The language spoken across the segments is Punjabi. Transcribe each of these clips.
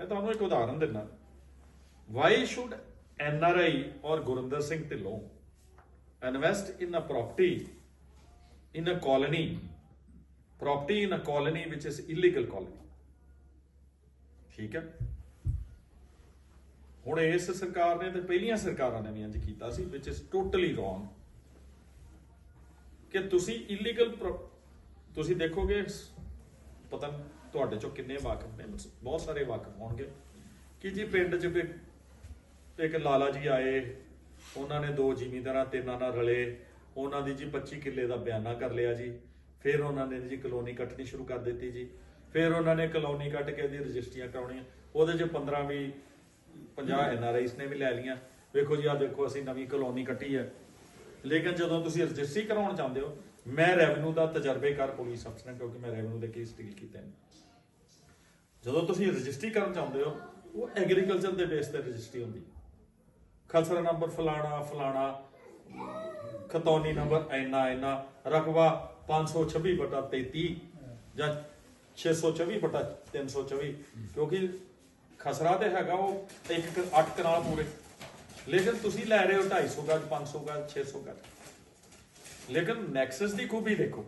ਮੈਂ ਤੁਹਾਨੂੰ ਇੱਕ ਉਦਾਹਰਨ ਦਿੰਦਾ। ਵਾਈ ਸ਼ੁੱਡ ਐਨਆਰਆਈ ਔਰ Gurinder Singh Dhillon invest in a property in a colony property in a colony which is illegal colony. ਠੀਕ ਹੈ? ਹੁਣ ਇਸ ਸਰਕਾਰ ਨੇ ਤੇ ਪਹਿਲੀਆਂ ਸਰਕਾਰਾਂ ਨੇ ਵੀ ਇੰਜ ਕੀਤਾ ਸੀ ਵਿਚ is ਟੋਟਲੀ ਰੋਂਗ ਕਿ ਤੁਸੀਂ ਇਲੀਗਲ ਤੁਸੀਂ ਦੇਖੋਗੇ, ਪਤਾ ਤੁਹਾਡੇ ਚੋਂ ਕਿੰਨੇ ਵਾਕਫ ਨੇ? ਬਹੁਤ ਸਾਰੇ ਵਾਕਫ ਹੋਣਗੇ। ਕਿ ਜੀ ਪਿੰਡ 'ਚ ਵੀ ਇੱਕ ਲਾਲਾ ਜੀ ਆਏ, ਉਹਨਾਂ ਨੇ ਦੋ ਜ਼ਿਮੀਂਦਾਰਾਂ, ਤਿੰਨਾਂ ਨਾਲ ਰਲੇ। ਉਹਨਾਂ ਦੀ ਜੀ 25 ਕਿੱਲੇ ਦਾ ਬਿਆਨਾ ਕਰ ਲਿਆ ਜੀ। ਫਿਰ ਉਹਨਾਂ ਨੇ ਜੀ ਕਲੋਨੀ ਕੱਟਣੀ ਸ਼ੁਰੂ ਕਰ ਦਿੱਤੀ ਜੀ। ਫਿਰ ਉਹਨਾਂ ਨੇ ਕਲੋਨੀ ਕੱਟ ਕੇ ਇਹਦੀ ਰਜਿਸਟਰੀਆਂ ਕਰਾਉਣੀਆਂ। ਉਹਦੇ 'ਚ 15 ਵੀ 50 ਐਨਆਰਆਈਸ ਨੇ ਵੀ ਲੈ ਲਈਆਂ। ਵੇਖੋ ਜੀ ਆ ਦੇਖੋ, ਅਸੀਂ ਨਵੀਂ ਕਲੋਨੀ ਕੱਟੀ ਹੈ। ਲੇਕਿਨ ਜਦੋਂ ਤੁਸੀਂ ਰਜਿਸਟਰੀ ਕਰਾਉਣ ਚਾਹੁੰਦੇ ਹੋ ਮੈਂ ਰੈਵਨਿਊ ਦਾ ਤਜਰਬੇਕਾਰ ਪੁਲਿਸ ਅਫਸਰ ਹਾਂ ਕਿਉਂਕਿ ਮੈਂ ਰੈਵਨਿਊ ਦੇ ਕੇਸ ਡੀਲ ਕੀਤੇ ਨੇ। ਜਦੋਂ ਤੁਸੀਂ ਰਜਿਸਟਰੀ ਕਰਨ ਚਾਹੁੰਦੇ ਹੋ, ਉਹ ਐਗਰੀਕਲਚਰ ਦੇ ਬੇਸ ਤੇ ਰਜਿਸਟਰੀ ਹੁੰਦੀ ਖਸਰਾ ਨੰਬਰ ਫਲਾਣਾ ਫਲਾਣਾ, ਖਤੌਨੀ ਨੰਬਰ ਇੰਨਾ ਇੰਨਾ, ਰਕਬਾ 526 ਬਟਾ 33 ਜਾਂ 624 ਬਟਾ 324 ਕਿਉਂਕਿ ਖਸਰਾ ਤੇ ਹੈਗਾ ਉਹ ਇੱਕ 8 ਕਨਾਲ ਪੂਰੇ। ਲੇਕਿਨ ਤੁਸੀਂ ਲੈ ਰਹੇ ਹੋ 250 ਗਜ 500 ਗਜ 600 ਗੱਜ। ਲੇਕਿਨ ਨੈਕਸਸ ਦੀ ਖੂਬੀ ਦੇਖੋ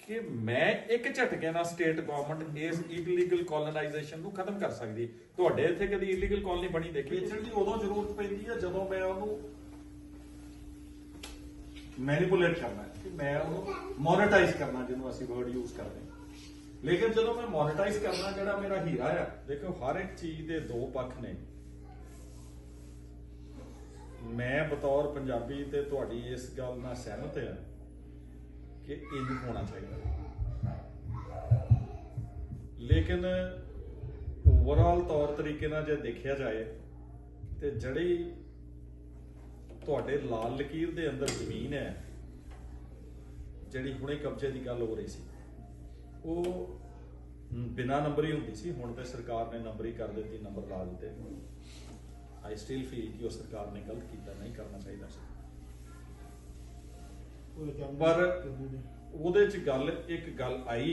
ਕਿ ਮੈਂ ਇੱਕ ਝਟਕੇ ਨਾਲ ਸਟੇਟ ਗਵਰਨਮੈਂਟ ਇਸ ਇਲੀਗਲ ਕਲੋਨਾਈਜੇਸ਼ਨ ਨੂੰ ਖਤਮ ਕਰ ਸਕਦੀ ਤੁਹਾਡੇ ਇੱਥੇ ਕਦੀ ਇਲੀਗਲ ਕਾਲੋਨੀ ਬਣੀ ਦੇਖੀ? ਵੇਚਣ ਦੀ ਉਦੋਂ ਜ਼ਰੂਰਤ ਪੈਂਦੀ ਹੈ ਜਦੋਂ ਮੈਂ ਉਹਨੂੰ ਮੈਨੀਪੂਲੇਟ ਕਰਨਾ ਹੈ ਕਿ ਮੈਂ ਉਹਨੂੰ ਮੋਨੇਟਾਈਜ਼ ਕਰਨਾ ਜਿਹਨੂੰ ਅਸੀਂ ਵਰਡ ਯੂਜ਼ ਕਰਦੇ ਹਾਂ। ਲੇਕਿਨ ਜਦੋਂ ਮੈਂ ਮੋਨੇਟਾਈਜ਼ ਕਰਨਾ ਜਿਹੜਾ ਮੇਰਾ ਹੀਰਾ ਆ ਦੇਖੋ ਹਰ ਇੱਕ ਚੀਜ਼ ਦੇ ਦੋ ਪੱਖ ਨੇ। ਮੈਂ ਬਤੌਰ ਪੰਜਾਬੀ ਤੇ ਤੁਹਾਡੀ ਇਸ ਗੱਲ ਨਾਲ ਸਹਿਮਤ ਹਾਂ ਕਿ ਇੰਜ ਹੋਣਾ ਚਾਹੀਦਾ। ਲੇਕਿਨ ਓਵਰਆਲ ਤੌਰ ਤਰੀਕੇ ਨਾਲ ਜੇ ਦੇਖਿਆ ਜਾਏ ਤੇ ਜਿਹੜੀ ਤੁਹਾਡੇ ਲਾਲ ਲਕੀਰ ਦੇ ਅੰਦਰ ਜ਼ਮੀਨ ਹੈ ਜਿਹੜੀ ਹੁਣੇ ਕਬਜ਼ੇ ਦੀ ਗੱਲ ਹੋ ਰਹੀ ਸੀ ਉਹ ਹਮ, ਬਿਨਾਂ ਨੰਬਰੀ ਹੁੰਦੀ ਸੀ ਹੁਣ ਤੇ ਸਰਕਾਰ ਨੇ ਨੰਬਰੀ ਕਰ ਦਿੱਤੀ ਨੰਬਰ ਲਾ ਦਿੱਤੇ। ਆਈ ਸਟਿਲ ਫੀਲ ਕਿ ਉਹ ਸਰਕਾਰ ਨੇ ਗਲਤ ਕੀਤਾ ਨਹੀਂ ਕਰਨਾ ਚਾਹੀਦਾ ਸੀ ਪਰ ਉਹਦੇ ਚ ਗੱਲ ਇੱਕ ਗੱਲ ਆਈ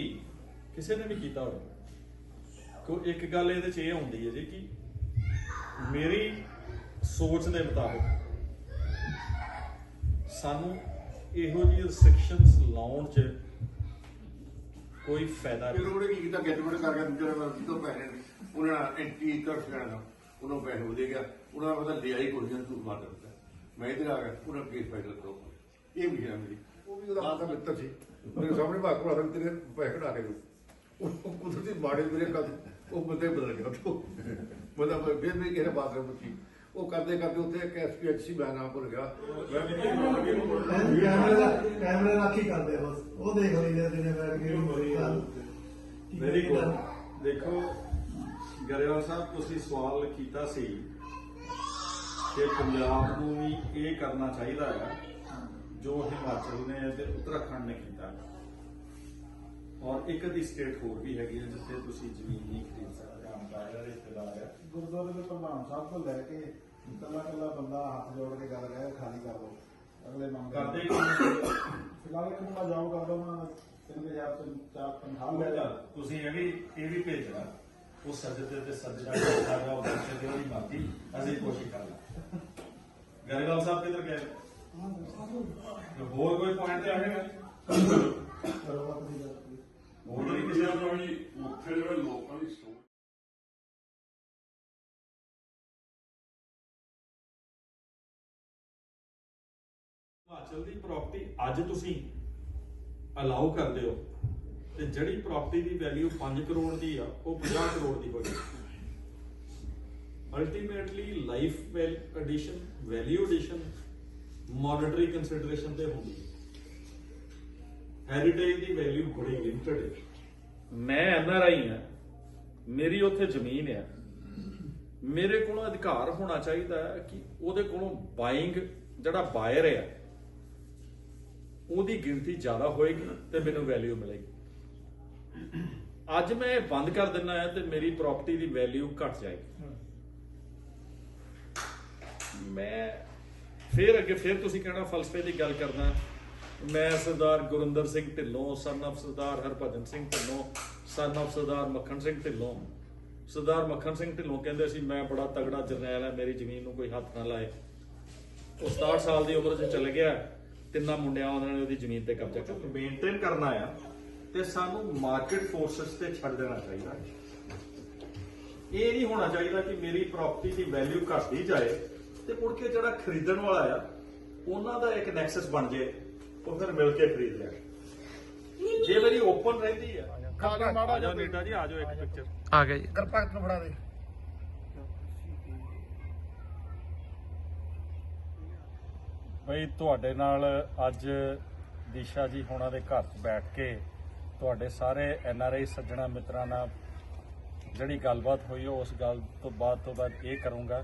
ਕਿਸੇ ਨੇ ਵੀ ਕੀਤਾ ਹੋਵੇ ਕੋ ਇੱਕ ਗੱਲ ਇਹਦੇ ਚ ਇਹ ਹੁੰਦੀ ਹੈ ਜੀ ਕਿ ਮੇਰੀ ਸੋਚ ਦੇ ਮੁਤਾਬਕ ਸਾਨੂੰ ਇਹੋ ਜਿਹੀ ਰਿਸਟ੍ਰਿਕਸ਼ਨਸ ਲਾਉਣ ਚ ਕੋਈ ਫਾਇਦਾ ਨਹੀਂ ਉਹਨੇ ਕੀ ਕੀਤਾ ਗੈਟਮੈਂਟ ਕਰਕੇ ਦੂਜੇ ਨਾਲ ਕਿਤੋਂ ਪੈਸੇ ਉਹਨਾਂ ਐਂਟੀ ਕਰ ਸਕਣਾ ਉਹਨਾਂ ਪੈਸੇ ਦੇ ਗਿਆ ਉਹਨਾਂ ਦਾ ਪਤਾ ਲਿਆਈ ਕੁੜੀਆਂ ਤੂੰ ਮਾਰ ਦਿੱਤਾ ਮੈਂ ਇਧਰ ਆ ਗਿਆ ਉਹਨਾਂ ਕੇਸ ਫਾਈਲ ਕਰੋ ਇਹ ਵੀ ਹੈ ਮੇਰੀ। ਉਹ ਵੀ ਉਹਦਾ ਮਾਤਾ ਮਿੱਤਰ ਸੀ। ਮੇਰੇ ਸਾਹਮਣੇ ਭਾਗ ਭਰਾ ਦਾ ਤੇਰੇ ਪੈਸੇ ਕਢਾ ਕੇ ਦੋ ਉਹ ਕੁਦਰਤੀ ਮਾੜੇ ਮੇਰੇ ਕਦ ਉਹ ਬੰਦੇ ਬਦਲ ਗਿਆ ਤੋ ਮਤਲਬ ਫਿਰ ਵੀ ਕਿਸੇ ਬਾਤ ਨਹੀਂ ਪੁੱਛੀ ਉਹ ਕਰਦੇ ਕਰਦੇ ਉੱਥੇ ਇੱਕ ਐਸਪੀਐਚਸੀ ਮੈਂ ਨਾਮ ਭੁੱਲ ਗਿਆ। ਮੈਂ ਵੀ ਕੈਮਰੇ ਦਾ ਕੈਮਰੇ ਕੀ ਕਰਦੇ ਬਸ ਉਹ ਦੇਖ ਲਈਦੇ ਦਿਨੇ ਬੈਠ ਕੇ ਵੈਰੀ ਗੁੱਡ ਦੇਖੋ ਗਰੇਵਾਲ ਸਾਹਿਬ ਤੁਸੀਂ ਸਵਾਲ ਕੀਤਾ ਸੀ। ਕਿ ਪੰਜਾਬ ਨੂੰ ਵੀ ਇਹ ਕਰਨਾ ਚਾਹੀਦਾ ਹੈ ਜੋ ਹਿਮਾਚਲ ਨੇ ਤੇ ਉੱਤਰਾਖੰਡ ਨੇ ਕੀਤਾ। ਔਰ ਇੱਕ ਅੱਧੀ ਸਟੇਟ ਹੋਰ ਵੀ ਹੈਗੀ ਹੈ ਜਿੱਥੇ ਤੁਸੀਂ ਜ਼ਮੀਨ ਨਹੀਂ ਖਰੀਦ ਸਕਦੇ ਅੰਪਾਇਰ ਰਿਸ਼ਤੇਦਾਰ ਹੈ। ਗੁਰਦੁਆਰੇ ਦੇ ਪ੍ਰਧਾਨ ਸਾਹਿਬ ਤੋਂ ਲੈ ਕੇ ਕੱਲਾ ਕੱਲਾ ਬੰਦਾ ਹੱਥ ਜੋੜ ਕੇ ਗੱਲ ਕਰੇ ਖਾਲੀ ਕਰ ਲਓ ਅਗਲੇ ਮੰਗ ਕਰਦੇ? ਫਿਲਹਾਲ ਇੱਕ ਮੁੰਡਾ ਜੌਬ ਕਰਦਾ ਉਹਨਾਂ ਤੋਂ ਹਾਂ ਮਿਲਦਾ ਤੁਸੀਂ ਇਹ ਵੀ ਇਹ ਵੀ ਭੇਜਣਾ ਉਹ ਸੱਜਦੇ ਤੇ ਸੱਜਣਾ ਸਾਡਾ ਉਹ ਬੱਚੇ ਦੇ ਉਹਦੀ ਮਾਤੀ ਅਸੀਂ ਕੋਸ਼ਿਸ਼ ਕਰ ਗਰੇਵਾਲ ਸਾਹਿਬ ਕਿਧਰ ਗਏ? ਤੇ ਹੋਰ ਕੋਈ ਪੁਆਇੰਟ ਤੇ ਆਵੇਗਾ ਹੋਰ ਨਹੀਂ ਕਿਸੇ ਦਾ ਵੀ ਉੱਥੇ ਜਿਹੜੇ ਲੋਕਾਂ ਦੀ ਸੋਚ ਹਿਮਾਚਲ ਦੀ ਪ੍ਰਾਪਰਟੀ ਅੱਜ ਤੁਸੀਂ ਅਲਾਉ ਕਰਦੇ ਹੋ। ਤੇ ਜਿਹੜੀ ਪ੍ਰਾਪਰਟੀ ਦੀ ਵੈਲਿਊ 5 ਕਰੋੜ ਦੀ ਆ, ਉਹ 50 ਕਰੋੜ ਦੀ ਹੋ ਜਾਏ ultimately life well addition value addition monetary consideration ਤੇ ਹੁੰਦੀ ਹੈਰੀਟੇਜ ਦੀ ਵੈਲਿਊ ਬੜੀ ਲਿਮਟਿਡ ਹੈ। ਮੈਂ ਆਈ ਹਾਂ। ਮੇਰੀ ਉੱਥੇ ਜ਼ਮੀਨ ਹੈ ਮੇਰੇ ਕੋਲੋਂ ਅਧਿਕਾਰ ਹੋਣਾ ਚਾਹੀਦਾ ਕਿ ਉਹਦੇ ਕੋਲੋਂ ਬਾਇੰਗ ਜਿਹੜਾ ਬਾਇਰ ਆ, ਉਹਦੀ ਗਿਣਤੀ ਜ਼ਿਆਦਾ ਹੋਏਗੀ ਤੇ ਮੈਨੂੰ ਵੈਲਿਊ ਮਿਲੇਗੀ। ਅੱਜ ਮੈਂ ਇਹ ਬੰਦ ਕਰ ਦਿੰਨਾ ਹੈ ਤੇ ਮੇਰੀ ਪ੍ਰਾਪਰਟੀ ਦੀ ਵੈਲਿਊ ਘਟ ਜਾਏਗੀ। ਮੈਂ ਫਿਰ ਅੱਗੇ, ਫਿਰ ਤੁਸੀਂ ਕਹਿਣਾ ਫਲਸਫੇ ਦੀ ਗੱਲ ਕਰਨਾ। ਮੈਂ ਸਰਦਾਰ ਗੁਰਿੰਦਰ ਸਿੰਘ ਢਿੱਲੋਂ ਸਨ of Sardar Harbhajan Singh Dhillon son of ਸਰਦਾਰ ਮੱਖਣ ਸਿੰਘ ਢਿੱਲੋਂ। ਸਰਦਾਰ ਮੱਖਣ ਸਿੰਘ ਢਿੱਲੋਂ ਕਹਿੰਦੇ ਸੀ, ਮੈਂ ਬੜਾ ਤਗੜਾ ਜਰਨੈਲ ਹੈ, ਮੇਰੀ ਜ਼ਮੀਨ ਨੂੰ ਕੋਈ ਹੱਥ ਨਾ ਲਾਏ। ਉਹ 67 ਸਾਲ ਦੀ ਉਮਰ 'ਚ ਚਲੇ ਗਿਆ ਤਿੰਨਾਂ ਮੁੰਡਿਆਂ ਉਹਨਾਂ ਨੇ ਉਹਦੀ ਜ਼ਮੀਨ ਤੇ ਕਬਜ਼ਾ ਕਰ ਲਿਆ। ਮੇਨਟੇਨ ਕਰਨਾ ਆ। ਤੇ ਸਾਨੂੰ ਮਾਰਕੀਟ ਫੋਰਸਸ ਤੇ ਛੱਡ ਦੇਣਾ ਚਾਹੀਦਾ। ਇਹ ਨਹੀਂ ਹੋਣਾ ਚਾਹੀਦਾ ਕਿ ਮੇਰੀ ਪ੍ਰਾਪਰਟੀ ਦੀ ਵੈਲਿਊ ਘਟਦੀ ਜਾਏ ਤੇ ਮੁੜ ਕੇ ਜਿਹੜਾ ਖਰੀਦਣ ਵਾਲਾ ਆ ਉਹਨਾਂ ਦਾ ਇੱਕ ਨੈਕਸਸ ਬਣ ਜੇ ਉਹ ਫਿਰ ਮਿਲ ਕੇ ਖਰੀਦ ਲੈਣ। ਜੇ ਮੇਰੀ ਓਪਨ ਰਹਿੰਦੀ ਆ ਆ ਜਾਓ ਨੀਟਾ ਜੀ ਆ ਜਾਓ ਇੱਕ ਪਿਕਚਰ ਆ ਗਿਆ ਜੀ। ਗਰਪਾਕਤ ਨੂੰ ਫੜਾ ਦੇ। ਬਈ ਤੁਹਾਡੇ ਨਾਲ ਅੱਜ ਦੀਸ਼ਾ ਜੀ ਹੋਣਾ ਦੇ ਘਰ 'ਚ ਬੈਠ ਕੇ ਤੁਹਾਡੇ ਸਾਰੇ ਐਨ ਆਰ ਆਈ ਸੱਜਣਾ ਮਿੱਤਰਾਂ ਨਾਲ ਜਿਹੜੀ ਗੱਲਬਾਤ ਹੋਈ ਉਹ ਉਸ ਗੱਲ ਤੋਂ ਬਾਅਦ ਤੋਂ ਬਾਅਦ ਇਹ ਕਰੂੰਗਾ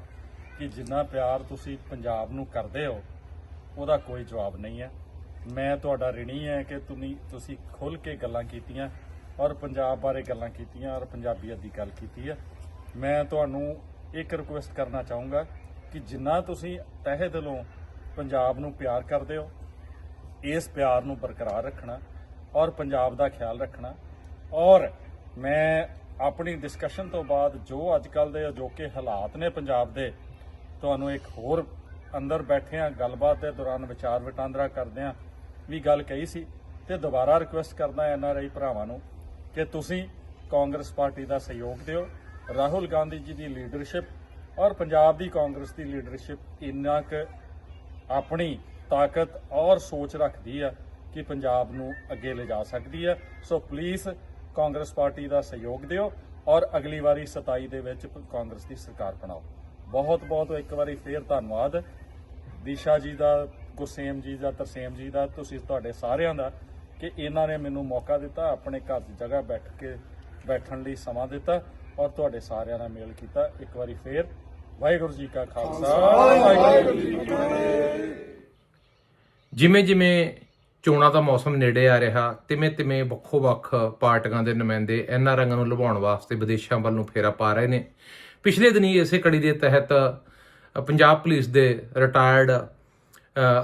ਕਿ ਜਿੰਨਾ ਪਿਆਰ ਤੁਸੀਂ ਪੰਜਾਬ ਨੂੰ ਕਰਦੇ ਹੋ, ਉਹਦਾ ਕੋਈ ਜਵਾਬ ਨਹੀਂ ਹੈ। ਮੈਂ ਤੁਹਾਡਾ ਰਿਣੀ ਹੈ ਕਿ ਤੁਸੀਂ ਤੁਸੀਂ ਖੁੱਲ ਕੇ ਗੱਲਾਂ ਕੀਤੀਆਂ ਔਰ ਪੰਜਾਬ ਬਾਰੇ ਗੱਲਾਂ ਕੀਤੀਆਂ ਔਰ ਪੰਜਾਬੀਅਤ ਦੀ ਗੱਲ ਕੀਤੀ ਹੈ। ਮੈਂ ਤੁਹਾਨੂੰ ਇੱਕ ਰਿਕੁਐਸਟ ਕਰਨਾ ਚਾਹੂੰਗਾ ਕਿ ਜਿੰਨਾ ਤੁਸੀਂ ਤਹਿ ਦਿਲੋਂ ਪੰਜਾਬ ਨੂੰ ਪਿਆਰ ਕਰਦੇ ਹੋ, ਇਸ ਪਿਆਰ ਨੂੰ ਬਰਕਰਾਰ ਰੱਖਣਾ। ਔਰ ਪੰਜਾਬ ਦਾ ਖਿਆਲ ਰੱਖਣਾ। ਔਰ ਮੈਂ ਆਪਣੀ ਡਿਸਕਸ਼ਨ ਤੋਂ ਬਾਅਦ ਜੋ ਅੱਜ ਕੱਲ ਦੇ ਅਜੋਕੇ ਹਾਲਾਤ ਨੇ ਪੰਜਾਬ ਦੇ, ਤੁਹਾਨੂੰ ਇੱਕ ਹੋਰ ਅੰਦਰ ਬੈਠੇ ਆ ਗੱਲਬਾਤ ਦੇ ਦੌਰਾਨ ਵਿਚਾਰ ਵਟਾਂਦਰਾ ਕਰਦੇ ਆ ਵੀ ਗੱਲ ਕਹੀ ਸੀ ਤੇ ਦੁਬਾਰਾ ਰਿਕੁਐਸਟ ਕਰਦਾ ਐਨ ਆਰ ਆਈ ਭਰਾਵਾਂ ਨੂੰ ਕਿ ਤੁਸੀਂ ਕਾਂਗਰਸ ਪਾਰਟੀ ਦਾ ਸਹਿਯੋਗ ਦਿਓ, ਰਾਹੁਲ ਗਾਂਧੀ ਜੀ ਦੀ ਲੀਡਰਸ਼ਿਪ ਔਰ ਪੰਜਾਬ ਦੀ ਕਾਂਗਰਸ ਦੀ ਲੀਡਰਸ਼ਿਪ ਇੰਨਾ ਕੁ ਆਪਣੀ ਤਾਕਤ ਔਰ ਸੋਚ ਰੱਖਦੀ ਆ ਕਿ ਪੰਜਾਬ ਨੂੰ ਅੱਗੇ ਲਿਜਾ ਸਕਦੀ ਹੈ। ਸੋ ਪਲੀਜ਼ ਕਾਂਗਰਸ ਪਾਰਟੀ ਦਾ ਸਹਿਯੋਗ ਦਿਓ ਔਰ ਅਗਲੀ ਵਾਰੀ 27 ਦੇ ਵਿੱਚ ਕਾਂਗਰਸ ਦੀ ਸਰਕਾਰ ਬਣਾਓ। ਬਹੁਤ ਬਹੁਤ ਇੱਕ ਵਾਰੀ ਫੇਰ ਧੰਨਵਾਦ। ਦਿਸ਼ਾ ਜੀ ਦਾ, ਗੁਰਸੇਮ ਜੀ ਦਾ, ਤਰਸੇਮ ਜੀ ਦਾ, ਤੁਸੀਂ ਤੁਹਾਡੇ ਸਾਰਿਆਂ ਦਾ ਕਿ ਇਹਨਾਂ ਨੇ ਮੈਨੂੰ ਮੌਕਾ ਦਿੱਤਾ, ਆਪਣੇ ਘਰ ਦੀ ਜਗ੍ਹਾ ਬੈਠ ਕੇ ਬੈਠਣ ਲਈ ਸਮਾਂ ਦਿੱਤਾ ਔਰ ਤੁਹਾਡੇ ਸਾਰਿਆਂ ਨਾਲ ਮੇਲ ਕੀਤਾ। ਇੱਕ ਵਾਰੀ ਫੇਰ ਵਾਹਿਗੁਰੂ ਜੀ ਕਾ ਖਾਲਸਾ, ਵਾਹਿਗੁਰੂ ਜੀ ਕੀ ਫਤਿਹ। ਜਿਵੇਂ ਜਿਵੇਂ ਚੋਣਾਂ ਦਾ ਮੌਸਮ ਨੇੜੇ ਆ ਰਿਹਾ, ਤਿਵੇਂ ਤਿਵੇਂ ਵੱਖੋ-ਵੱਖ ਪਾਰਟੀਆਂ ਦੇ ਨੁਮਾਇੰਦੇ ਇਹਨਾਂ ਰੰਗਾਂ ਨੂੰ ਲੁਭਾਉਣ ਵਾਸਤੇ ਵਿਦੇਸ਼ਾਂ ਵੱਲ ਨੂੰ ਫੇਰਾ ਪਾ ਰਹੇ ਨੇ। ਪਿਛਲੇ ਦਿਨੀ ਇਸੇ ਕੜੀ ਦੇ ਤਹਿਤ ਪੰਜਾਬ ਪੁਲਿਸ ਦੇ ਰਿਟਾਇਰਡ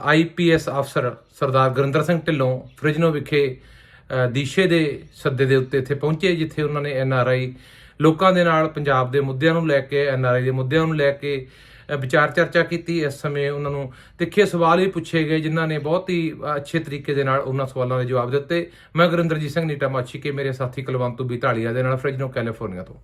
ਆਈਪੀਐਸ ਅਫਸਰ ਸਰਦਾਰ ਗੁਰਿੰਦਰ ਸਿੰਘ ਢਿੱਲੋਂ ਫ੍ਰਿਜਨੋ ਵਿਖੇ ਦੀਸ਼ੇ ਦੇ ਸੱਦੇ ਦੇ ਉੱਤੇ ਇੱਥੇ ਪਹੁੰਚੇ, ਜਿੱਥੇ ਉਹਨਾਂ ਨੇ ਐਨਆਰਆਈ ਲੋਕਾਂ ਦੇ ਨਾਲ ਪੰਜਾਬ ਦੇ ਮੁੱਦਿਆਂ ਨੂੰ ਲੈ ਕੇ ਐਨਆਰਆਈ ਦੇ ਮੁੱਦਿਆਂ ਨੂੰ ਲੈ ਕੇ ਵਿਚਾਰ ਚਰਚਾ ਕੀਤੀ ਇਸ ਸਮੇਂ ਉਹਨਾਂ ਨੂੰ। ਤਿੱਖੇ ਸਵਾਲ ਵੀ ਪੁੱਛੇ ਗਏ ਜਿਨ੍ਹਾਂ ਨੇ ਬਹੁਤ ਹੀ ਅੱਛੇ ਤਰੀਕੇ ਦੇ ਨਾਲ ਉਹਨਾਂ ਸਵਾਲਾਂ ਦੇ ਜਵਾਬ ਦਿੱਤੇ। ਮੈਂ ਗੁਰਿੰਦਰਜੀਤ ਸਿੰਘ ਨੀਟਾ ਮਾਛੀ ਕੇ, ਮੇਰੇ ਸਾਥੀ ਕੁਲਵੰਤੂ ਬੀ ਢਾਲੀਆ ਦੇ ਨਾਲ ਫ੍ਰਿਜਨੋ ਕੈਲੀਫੋਰਨੀਆ ਤੋਂ।